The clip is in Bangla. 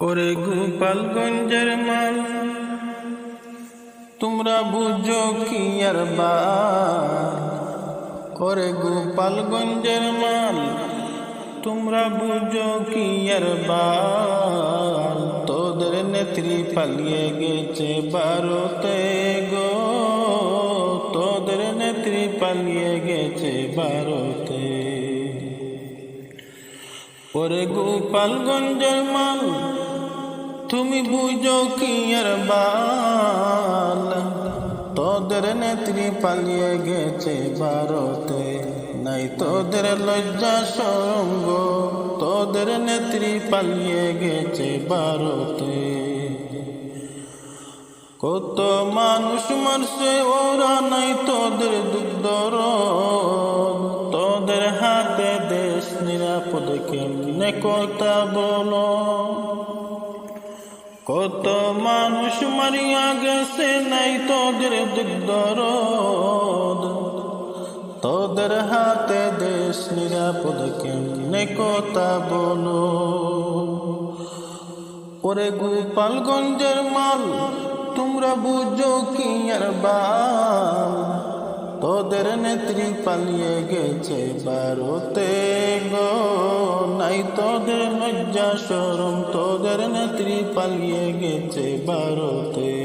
ওরে গোপালগঞ্জের মাল, তোমরা বুঝো কি আর বাল? করে গোপালগঞ্জের মাল, তোমরা বুঝো কি আর বাল? তোদের নেত্রী পালিয়ে গেছে ভারতে গো। তোদের নেত্রী পালিয়ে গেছে ভারতে। ওরে গোপালগঞ্জের মাল, তুমি বুঝো কি আর বাল? তোদের নেত্রী পালিয়ে গেছে ভারতে, নাই তোদের লজ্জা সঙ্গ। তোদের নেত্রী পালিয়ে গেছে ভারতে। কত মানুষ মারছে, ওরা নাই তোদের দেশ নিরাপদ কেমনে কথা বলো? কত মানুষ মারিয়া গেছে নাই তোদের দুগ্ধ তোদের হাতে দেশ নিরাপদ কেমনে কথা বলো? ওরে গোপালগঞ্জের মাল, তোমরা বুঝো কি আর বাল তোদের নেত্রী পালিয়ে গেছে ভারতে গো। নাই তোদের লজ্জা সরম তোদের নেত্রী পালিয়ে গেছে ভারতে। গো